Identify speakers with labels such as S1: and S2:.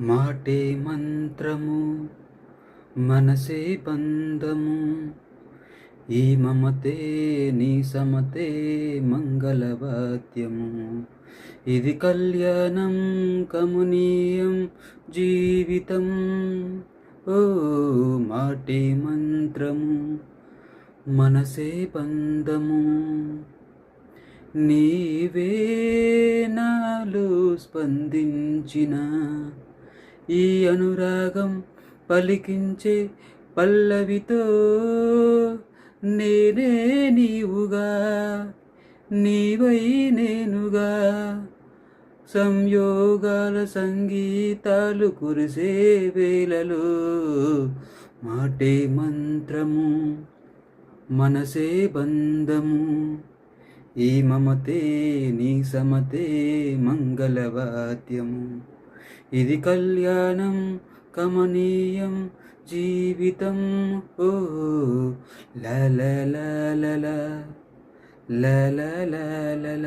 S1: మాటే మంత్రము మనసే బంధము. ఈ మమతే నీ సమతే మంగళవాద్యము. ఇది కళ్యాణం కమనీయం జీవితం. ఓ మాటే మంత్రము మనసే బంధము. నీవే నాలో స్పందించిన ఈ అనురాగం పలికించే పల్లవితో నేనే నీవుగా నీవై నేనుగా. సంయోగాల సంగీతాలు కురిసే వేళలో మాటే మంత్రము మనసే బంధము. ఈ మమతే నీ సమతే మంగళవాద్యము. ఇది కళ్యాణం కమనీయం జీవితం ఓ లల లల లల